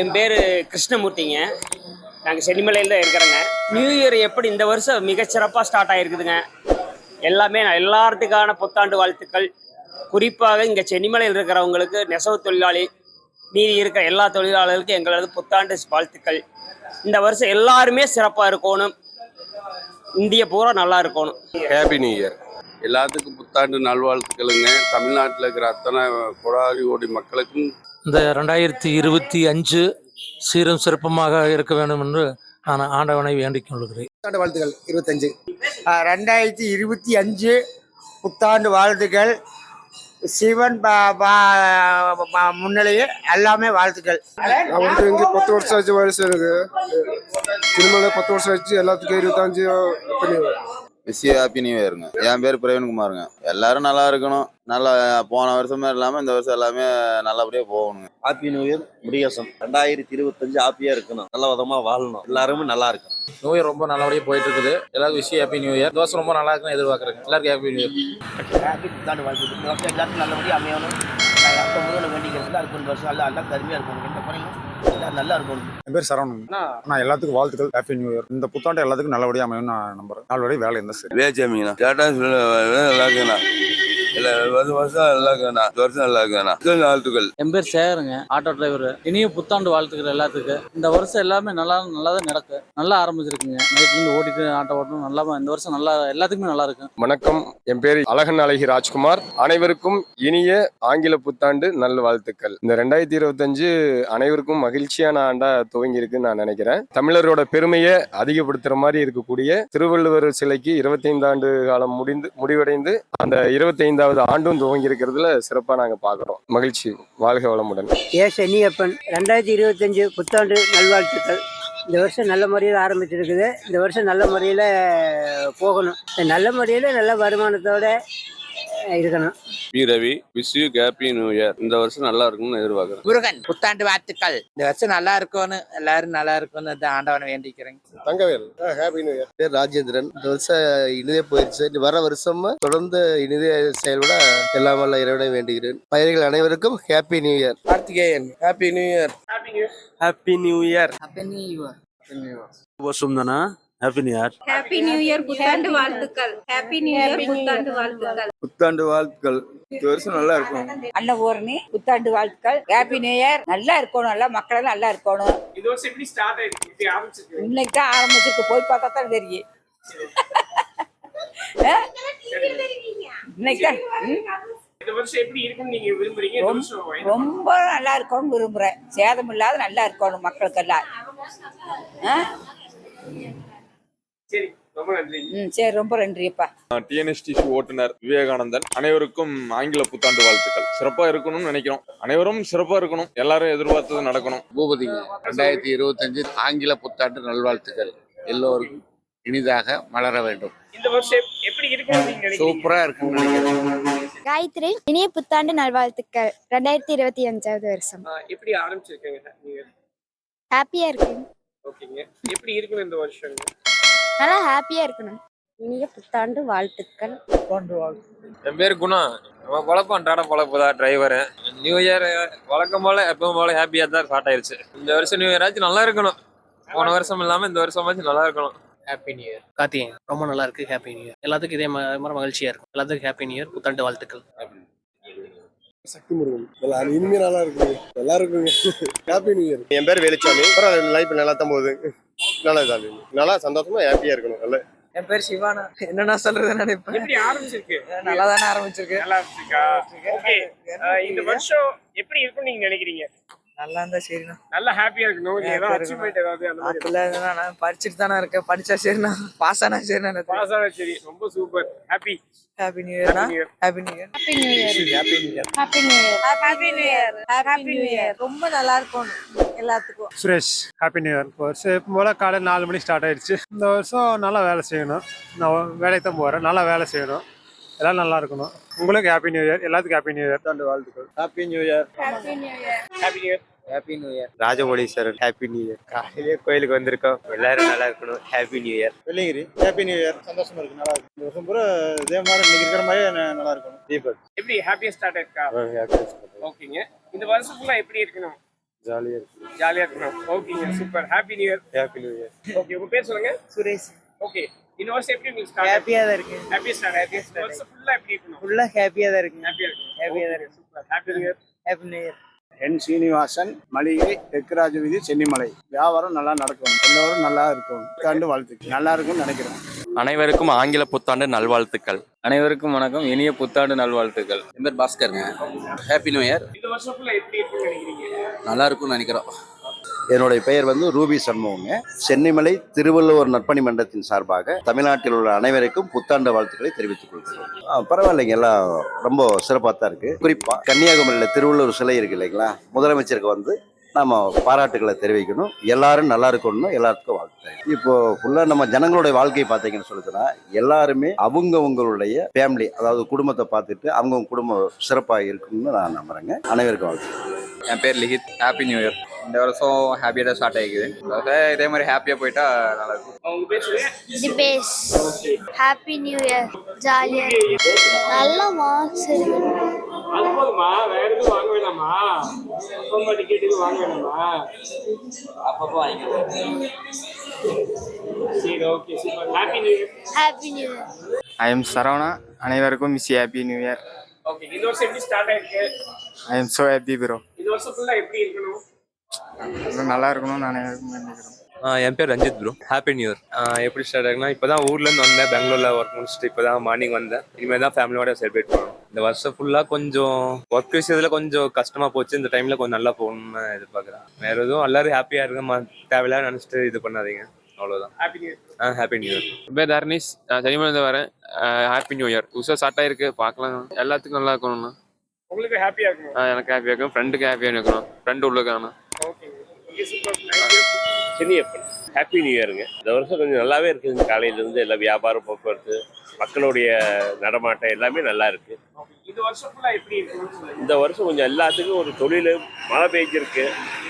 என் பேர் கிருஷ்ணமூர்த்திங்க. நாங்கள் சென்னிமலையில் தான் இருக்கிறோங்க. நியூ இயர் எப்படி இந்த வருஷம் மிகச்சிறப்பாக ஸ்டார்ட் ஆகிருக்குதுங்க எல்லாமே நான் எல்லாத்துக்கான புத்தாண்டு வாழ்த்துக்கள். குறிப்பாக இங்கே சென்னிமலையில் இருக்கிறவங்களுக்கு நெசவு தொழிலாளி மீதி இருக்கிற எல்லா தொழிலாளர்களுக்கும் எங்களது புத்தாண்டு வாழ்த்துக்கள். இந்த வருஷம் எல்லாருமே சிறப்பாக இருக்கணும். இந்திய பூரா நல்லா இருக்கணும். ஹாப்பி நியூ இயர் எல்லாத்துக்கும் புத்தாண்டு நல்வாழ்த்துக்களுங்க. தமிழ்நாட்டில் இருக்கிற அத்தனை கொடாதி கோடி மக்களுக்கும் இந்த ரெண்டாயிரத்தி இருபத்தி அஞ்சு சீரும் சிறப்புமாக இருக்க வேண்டும் என்று நான் ஆண்டவனை வேண்டிக் கொள்கிறேன். புத்தாண்டு வாழ்த்துக்கள் இருபத்தஞ்சு. ரெண்டாயிரத்தி இருபத்தி அஞ்சு புத்தாண்டு வாழ்த்துக்கள். சிவன் ப- ப- ப- முன்னிலையே எல்லாமே வாழ்த்துக்கள். நான் வந்து இங்கே பத்து வருஷம் ஆச்சு வயசு எனக்கு திருமலை பத்து வருஷம் ஆச்சு எல்லாத்துக்கும் இருபத்தஞ்சு பண்ணி விஷ் ஹாப்பி நியூ இயருங்க என் பேர் பிரவீன்குமாருங்க எல்லாரும் நல்லா இருக்கணும். நல்லா போன வருஷமே இல்லாம இந்த வருஷம் எல்லாமே நல்லபடியா போகணுங்க. ஹாப்பி நியூ இயர் முடியாசம் ரெண்டாயிரத்தி இருபத்தஞ்சு ஹாப்பியா இருக்கணும். நல்ல விதமா வாழணும். எல்லாருமே நல்லா இருக்கும் நியூ இயர் ரொம்ப நல்லபடியாக போயிட்டு இருக்குது எல்லாருக்கும் விஷயம் ஹாப்பி நியூ இயர் தோசை ரொம்ப நல்லா இருக்குன்னு எதிர்பார்க்குறேங்க. எல்லாருக்கும் ஹாப்பி நியூ இயர் ஹாப்பி புத்தாண்டு வருஷம் எல்லாருக்கும் நல்லபடியாக அமையணும். நான் அப்போ முதல்ல வேண்டிக்கிறது அதுக்கு ஒரு வருஷம் எல்லாம் எல்லாம் கருமையாக இருக்கணும். எந்த குறையும் நல்லா இருக்கணும். என் பேர் சரவணன். நான் எல்லாத்துக்கும் வாழ்த்துக்கள். ஹாப்பி நியூ இயர் இந்த புத்தாண்டு எல்லாத்துக்கும் நல்லபடியாக அமையும் நான் நம்புறேன். நாளோடைய வேலை இருந்தால் சரி? நல்லா இருக்குண்ணா இல்லை வருஷம் வருஷம் நல்லா இருக்குண்ணா வருஷம் நல்லா இருக்குண்ணா வாழ்த்துக்கள். என் பேர் சேகருங்க ஆட்டோ டிரைவர் இனிய புத்தாண்டு வாழ்த்துக்கள் எல்லாத்துக்கும் இந்த வருஷம் எல்லாமே நல்லா நல்லா தான் நடக்கு. நல்லா ஆரம்பிச்சிருக்குங்க. நைட்ல இருந்து ஓட்டிட்டு ஆட்டோ ஓட்டணும். நல்லா இந்த வருஷம் நல்லா எல்லாத்துக்குமே நல்லா இருக்கு. வணக்கம். என் பேர் அழகன் அழகி ராஜ்குமார். அனைவருக்கும் இனிய ஆங்கில புத்தாண்டு நல்ல வாழ்த்துக்கள். இந்த ரெண்டாயிரத்தி இருபத்தஞ்சு அனைவருக்கும் மகிழ்ச்சியான ஆண்டா துவங்கி இருக்குன்னு நான் நினைக்கிறேன். தமிழரோட பெருமையை அதிகப்படுத்துற மாதிரி இருக்கக்கூடிய திருவள்ளுவர் சிலைக்கு இருபத்தைந்து ஆண்டு காலம் முடிந்து முடிவடைந்து அந்த இருபத்தைந்தாவது ஆண்டும் துவங்கி இருக்கிறதுல சிறப்பாக நாங்க பாக்குறோம் மகிழ்ச்சி. வாழ்க வளமுடன். ஏ சென்னியப்பன் ரெண்டாயிரத்தி இருபத்தஞ்சு புத்தாண்டு நல்வாழ்த்துக்கள். இந்த வருஷம் நல்ல முறையில் ஆரம்பிச்சிருக்குது. இந்த வருஷம் நல்ல முறையில் போகணும். நல்ல முறையில் நல்ல வருமானத்தோட இருக்கணும். P. Ravi wish you happy new year இந்த வருஷம் நல்லா இருக்கும்னு எதிர்பார்க்குறேன். முருகன் புத்தாண்டு வாழ்த்துக்கள். இந்த வருஷம் நல்லா இருக்கணும் எல்லாரும் நல்லா இருக்கணும் இந்த ஆண்டவனை வேண்டிக்கிறேன். தங்கவேல் ஹாப்பி நியூ இயர் பேர் ராஜேந்திரன். இந்த வருஷம் இனிதே போயிடுச்சு வர வருஷம் தொடர்ந்து இனிதே செயல்பட எல்லாம் வல்ல இறைவனை வேண்டுகிறேன். பயிர்கள் அனைவருக்கும் happy new year Karthikeyan happy new year happy new year வருஷம் தானே? Happy new year happy new year புத்தாண்டு வாழ்த்துக்கள். ஹாப்பி நியூ இயர் புத்தாண்டு வாழ்த்துக்கள். புத்தாண்டு வாழ்த்துக்கள். இந்த வருஷம் நல்லா இருக்கும். அன்னபூர்ணி புத்தாண்டு வாழ்த்துக்கள். ஹாப்பி நியூ இயர் நல்லா இருக்கணும். எல்லா மக்களும் நல்லா இருக்கணும். இந்த வருஷம் எப்படி ஸ்டார்ட் ஆயிருக்கு? இன்னைக்கு தான் ஆரம்பிச்சிருக்கு. போய் பார்த்தா தான் தெரியும்? இன்னைக்கு ரொம்ப நல்லா இருக்கணும்னு விரும்புறேன். சேதம் இல்லாத நல்லா இருக்கணும் மக்களுக்கு எல்லாம் ஆ? சரி ரொம்ப நன்றி. ம் சரி ரொம்ப நன்றிப்பா டிஎன்எஸ்டி ஓட்டுநர் விவேகானந்தன் அனைவருக்கும் ஆங்கில புத்தாண்டு வாழ்த்துக்கள். சிறப்பா இருக்கணும்னு நினைக்கிறோம். அனைவரும் சிறப்பா இருக்கணும். எல்லாரும் எதிர்பார்த்தது நடக்கணும். பூபதிங்க ரெண்டாயிரத்தி இருபத்தஞ்சு ஆங்கில புத்தாண்டு நல்வாழ்த்துக்கள். எல்லோருக்கும் இனிதாக மலர வேண்டும். இந்த வருஷம் எப்படி நினைக்கிறீங்க? சூப்பரா இருக்குன்னு நினைக்கிறேன். காயத்ரி இனிய புத்தாண்டு நல்வாழ்த்துக்கள். ரெண்டாயிரத்தி இருபத்தி அஞ்சாவது வருஷம். எப்படி ஆரம்பிச்சிருக்கீங்க? ஹாப்பியா இருக்கு ஓகேங்க. எப்படி இருக்குன்னு இந்த வருஷம்? நல்லா ஹாப்பியா இருக்கணும். இனிய புத்தாண்டு வாழ்த்துக்கள். என் பேர் குணா. நம்ம பொழப்பு அன்றாட பொழப்பு தான் டிரைவரு நியூ இயர் வழக்கம் போல எப்பவும் போல ஹாப்பியாக தான் ஸ்டார்ட் ஆயிருச்சு. இந்த வருஷம் நியூ இயர் ஆச்சு நல்லா இருக்கணும். போன வருஷம் இல்லாமல் இந்த வருஷமாச்சும் நல்லா இருக்கணும். ஹாப்பி நியூ இயர் கார்த்திகேயன் ரொம்ப நல்லா இருக்கு ஹாப்பி நியூ இயர் எல்லாத்துக்கும் இதே மாதிரி மகிழ்ச்சியாக இருக்கும். எல்லாத்துக்கும் ஹாப்பி நியூ இயர் புத்தாண்டு வாழ்த்துக்கள். சக்தி முருகன். எல்லாரும் இனிமே நல்லா இருக்கு நல்லா இருக்குங்க. ஹாப்பி நியூ இயர் என் பேர் வேலுச்சாமி. லைஃப் நல்லா தான் போகுது. நல்லா தான் நல்லா சந்தோஷமா ஹாப்பியா இருக்கணும். நல்ல. என் பேர் சிவானா என்னன்னா சொல்றது நினைப்பேன்? எப்படி ஆரம்பிச்சிருக்கு? நல்லா தானே ஆரம்பிச்சிருக்கு. நல்லா இருக்கா ஓகே இந்த வருஷம் எப்படி இருக்குன்னு நீங்க நினைக்கிறீங்க? நல்லா இருந்தா சரிண்ணா நல்லா ஹாப்பியா இருக்கணும் ஆ அச்சீவ்மெண்ட் ஏதாவது அந்த மாதிரி அப்படிலாம் நான் படிச்சுட்டு தானே இருக்கேன் படிச்சா சரிண்ணா பாஸ் ஆனா சரிண்ணா பாஸ் ஆனா சரி ரொம்ப super happy happy new இயர்னா happy new year happy new year happy new year happy new year happy new year happy new year ரொம்ப நல்லா இருக்கணும் எல்லாத்துக்கும் சுரேஷ் ஹாப்பி நியூ இயர் வருஷம் எப்போ போல காலை நாலு மணிக்கு ஸ்டார்ட் ஆயிடுச்சு இந்த வருஷம் நல்லா வேலை செய்யணும் நான் வேலைக்கு தான் போகிறேன் நல்லா வேலை செய்யணும் எல்லாம் நல்லா இருக்கணும் உங்களுக்கு ஹாப்பி நியூ இயர் எல்லாத்துக்கும் ஹாப்பி நியூ இயர் தாண்டு வாழ்த்துக்கள் happy new year happy new year happy new year happy new year Rajamouleeswarar happy new year காலையிலே கோயிலுக்கு வந்திருக்கோம். எல்லாரும் நல்லா இருக்கணும். Happy new year Velliangiri happy new year சந்தோஷமா இருக்கு நல்லா இருக்கு. இந்த வருஷம் பூரா இதே மாதிரி இன்னைக்கு இருக்கிற மாதிரி நல்லா இருக்கணும். தீபக் எப்படி ஹாப்பியா ஸ்டார்ட் இருக்கா? ஓகேங்க இந்த வருஷம் ஃபுல்லா எப்படி இருக்கணும்? ஜாலியாக இருக்கு ஜாலியா இருக்கணும். ஓகேங்க super happy new year happy new year okay உங்க பேர் சொல்லுங்க. சுரேஷ். ஓகே இந்த வருஷம் எப்படி உங்களுக்கு ஸ்டார்ட் ஹாப்பியாக தான் இருக்கு. ஹாப்பி ஸ்டார்ட் ஸ்டார்ட் வருஷம் ஃபுல்லா எப்படி இருக்கணும்? ஃபுல்லாக ஹாப்பியாக தான் இருக்குங்க ஹாப்பியா இருக்கணும். Happy-ஆ தான் இருக்கு. Super happy new year happy new year என் சீனிவாசன் மளிகை தெற்குராஜ வீதி சென்னிமலை. வியாபாரம் நல்லா நடக்கும். எல்லோரும் நல்லா இருக்கும். புத்தாண்டு வாழ்த்துக்கள். நல்லா இருக்கும்னு நினைக்கிறேன். அனைவருக்கும் ஆங்கில புத்தாண்டு நல்வாழ்த்துக்கள். அனைவருக்கும் வணக்கம். இனிய புத்தாண்டு நல்வாழ்த்துக்கள். என் பேர் பாஸ்கருங்க. ஹாப்பி நியூ இயர் இந்த வருஷம் நல்லா இருக்கும்னு நினைக்கிறோம். என்னுடைய பெயர் வந்து ரூபி சண்முகங்க. சென்னிமலை திருவள்ளுவர் நற்பணி மன்றத்தின் சார்பாக தமிழ்நாட்டில் உள்ள அனைவருக்கும் புத்தாண்டு வாழ்த்துக்களை தெரிவித்துக் கொள்கிறோம். பரவாயில்லைங்க எல்லாம் ரொம்ப சிறப்பாக தான் இருக்கு. குறிப்பா கன்னியாகுமரியில் திருவள்ளுவர் சிலை இருக்கு இல்லைங்களா? முதலமைச்சருக்கு வந்து நம்ம பாராட்டுகளை தெரிவிக்கணும். எல்லாரும் நல்லா இருக்கணும்னு எல்லாத்துக்கும் வாழ்த்து இப்போ ஃபுல்லா நம்ம ஜனங்களுடைய வாழ்க்கையை பார்த்தீங்கன்னு சொல்லுதுன்னா எல்லாருமே அவங்கவுங்களுடைய ஃபேமிலி அதாவது குடும்பத்தை பார்த்துட்டு அவங்கவுங்க குடும்பம் சிறப்பாக இருக்கும்னு நான் நம்புறேங்க. அனைவருக்கும் வாழ்த்து என் பேர் லிஹித் ஹாப்பி நியூ இயர் இந்த வருஷம் ஹாப்பியாக தான் ஸ்டார்ட் ஆகிக்குது இதே மாதிரி ஹாப்பியாக போயிட்டா நல்லா இருக்கும் ஹாப்பி நியூ இயர் ஜாலியாக நல்ல மார்க்ஸ் அது போதுமா வேற எதுவும் வாங்க வேணாமா அப்பா டிக்கெட் எதுவும் வாங்க வேணாமா அப்பப்போ வாங்கிக்கிறோம் சரி okay super happy new year happy new year I am Saravana அனைவருக்கும் miss happy new year okay இந்த வருஷம் எப்படி ஸ்டார்ட் ஆயிருக்கு? I am so happy bro இந்த வருஷம் ஃபுல்லா எப்படி இருக்கணும்? நல்லா இருக்கணும்னு நான் நினைக்கிறேன். என் பேர் Ranjith bro happy new year எப்படி ஸ்டார்ட் ஆகுனா இப்போ தான் ஊர்லேருந்து வந்தேன். பெங்களூரில் ஒர்க் முடிச்சுட்டு இப்போ தான் மார்னிங் வந்தேன். இனிமேல் தான் ஃபேமிலியோட செலிப்ரேட் பண்ணணும். இந்த வருஷம் ஃபுல்லாக கொஞ்சம் ஒர்க் விஷயத்தில் கொஞ்சம் கஷ்டமாக போச்சு. இந்த டைமில் கொஞ்சம் நல்லா போகணும்னு எதிர்பார்க்குறேன். வேற எதுவும் எல்லாரும் ஹாப்பியாக இருக்க மா தேவையில்லாத நினச்சிட்டு இது பண்ணாதீங்க. அவ்வளோதான் ஹாப்பி நியூ இயர் ஆ ஹாப்பி நியூ இயர் பேர் தர்னிஸ் நான் சென்னிமலேருந்து வரேன். ஹாப்பி நியூ இயர் புதுசாக ஸ்டார்ட் ஆயிருக்கு. பார்க்கலாம். எல்லாத்துக்கும் நல்லா இருக்கணும்ண்ணா உங்களுக்கு ஹாப்பியா இருக்கணும். எனக்கு ஹாப்பியாக இருக்கும் ஃப்ரெண்டுக்கு ஹாப்பியாக இருக்கணும். ஃப்ரெண்டு உள்ளுக்கான ஓகே சென்னியப்பன் ஹாப்பி நியூ இயருங்க இந்த வருஷம் கொஞ்சம் நல்லாவே இருக்குங்க காலையிலேருந்து எல்லா வியாபாரம் போக்குவரத்து மக்களுடைய நடமாட்டம் எல்லாமே நல்லா இருக்கு. இந்த வருஷம் எப்படி இந்த வருஷம் கொஞ்சம் எல்லாத்துக்கும் ஒரு தொழில் மழை பெய்ஞ்சிருக்கு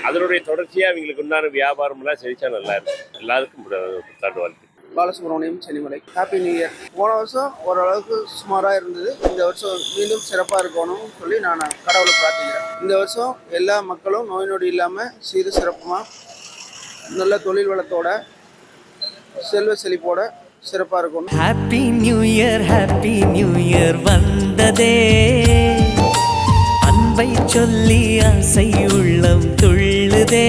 அதனுடைய தொடர்ச்சியாக அவங்களுக்கு உண்டான வியாபாரம்லாம் செழிச்சா நல்லா இருக்கு எல்லாருக்கும் புத்தாண்டு வாழ்க்கை Balasubramaniam Chennimalai happy new year போன வருஷம் ஓரளவுக்கு சுமாராக இருந்தது. இந்த வருஷம் மீண்டும் சிறப்பாக இருக்கணும்னு சொல்லி நான் கடவுளை பிரார்த்திக்கிறேன். இந்த வருஷம் எல்லா மக்களும் நோய் நொடி இல்லாமல் சீரு சிறப்புமாக நல்ல தொழில் வளத்தோட செல்வ செழிப்போட சிறப்பாக இருக்கணும். Happy new year happy new year வந்ததே. அன்பை சொல்லி ஆசை உள்ளம் துள்ளுதே.